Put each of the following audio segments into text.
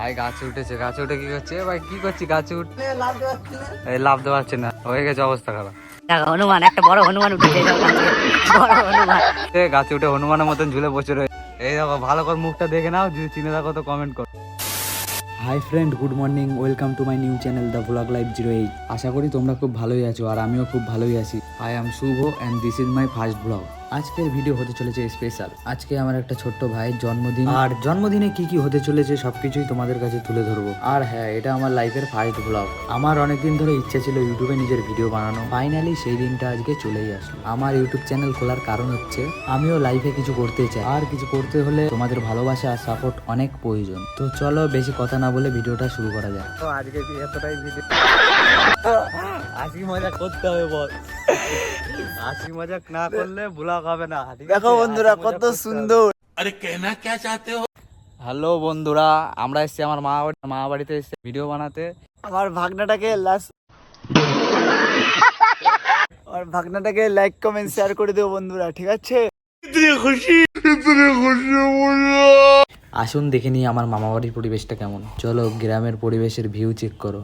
ভাই গাছে উঠেছে গাছে উঠে কি করছে? ভাই কি করছি গাছে উঠে এই লাভ দেওয়া পারছে না। হয়ে গেছে অবস্থা খারাপ। হনুমান একটা বড় হনুমান। বড় হনুমান। গাছে উঠে হনুমানের মতন ঝুলে বসে রয়েছে এই দেখো ভালো করে মুখটা দেখে নাও যদি চিনে থাকো তো কমেন্ট করো। Hi friend good morning welcome to my new channel the blog life zero eight আশা করি তোমরা খুব ভালোই আছো আর আমিও খুব ভালোই আছি। I am Shubho and this is my first blog আজকের ভিডিও হতে চলেছে স্পেশাল আজকে আমার একটা ছোট্ট ভাইয়ের জন্মদিন। আর জন্মদিনে কি কি হতে চলেছে সবকিছুই তোমাদের কাছে তুলে ধরবো। আর হ্যাঁ এটা আমার লাইফের ফার্স্ট ব্লগ আমার অনেকদিন ধরে ইচ্ছে ছিল ইউটিউবে নিজের ভিডিও বানানো। ফাইনালি সেই দিনটা আজকে চলেই আসলো। আমার ইউটিউব চ্যানেল খোলার কারণ হচ্ছে আমিও লাইফে কিছু করতে চাই। আর কিছু করতে হলে তোমাদের ভালোবাসা আর সাপোর্ট অনেক প্রয়োজন। তো চলো বেশি কথা না বলে ভিডিওটা শুরু করা যাক। তো আজকে এতটাই ভিডিও হাসি মজা করতে হবে বল। হাসি মজাক না করলে ব্লগ হবে না দেখো বন্ধুরা কত সুন্দর। হ্যালো বন্ধুরা আমরা এসেছি আমার মা বাড়ি মা বাড়িতে এসে ভিডিও বানাতে। আমার ভাগনাটাকে লাস্ট আমার ভাগনাটাকে লাইক কমেন্ট শেয়ার করে দেবো বন্ধুরা ঠিক আছে? আসুন দেখে নিই আমার মামাবাড়ির পরিবেশটা কেমন। চলো গ্রামের পরিবেশের ভিউ চেক করো।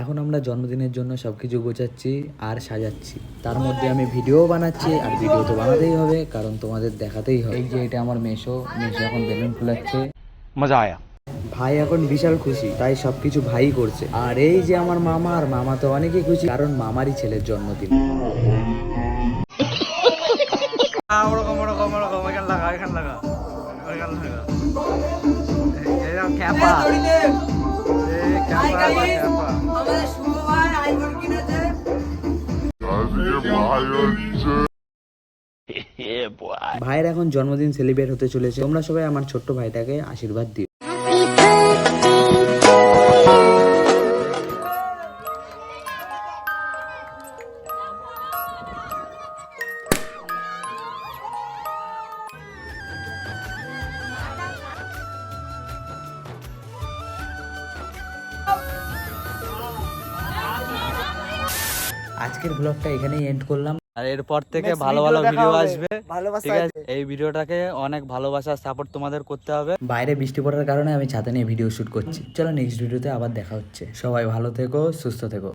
এখন আমরা জন্মদিনের জন্য সবকিছু গোছাচ্ছি আর সাজাচ্ছি। তার মধ্যে আমি ভিডিও বানাচ্ছি আর ভিডিও তো বানাতেই হবে কারণ তোমাদের দেখাতেই হবে। এই যে এটা আমার মেশো মেশো এখন বেলুন ফুলাচ্ছে। মজা আয়া। ভাই এখন বিশাল খুশি তাই সবকিছু ভাই করছে। আর এই যে আমার মামা আর মামা তো অনেকেই খুশি কারণ মামারই ছেলের জন্মদিন। ওরকম ওরকম ওরকম ওইখানে লাগা ওইখানে লাগা ওইখানে লাগা। এই খ্যাপা এই ভাইয়ের এখন জন্মদিন সেলিব্রেট হতে চলেছে। তোমরা সবাই আমার ছোট্ট ভাইটাকে আশীর্বাদ দিও। আজকের ব্লগটা এখানেই এন্ড করলাম। আর এরপর থেকে ভালো ভালো ভিডিও আসবে। ভালোবাসা ঠিক আছে? আছে। এই ভিডিওটাকে অনেক ভালোবাসা সাপোর্ট তোমাদের করতে হবে। বাইরে বৃষ্টি পড়ার কারণে আমি ছাতা নিয়ে ভিডিও শুট করছি। চলো নেক্সট ভিডিওতে আবার দেখা হচ্ছে। সবাই ভালো থেকো সুস্থ থেকো।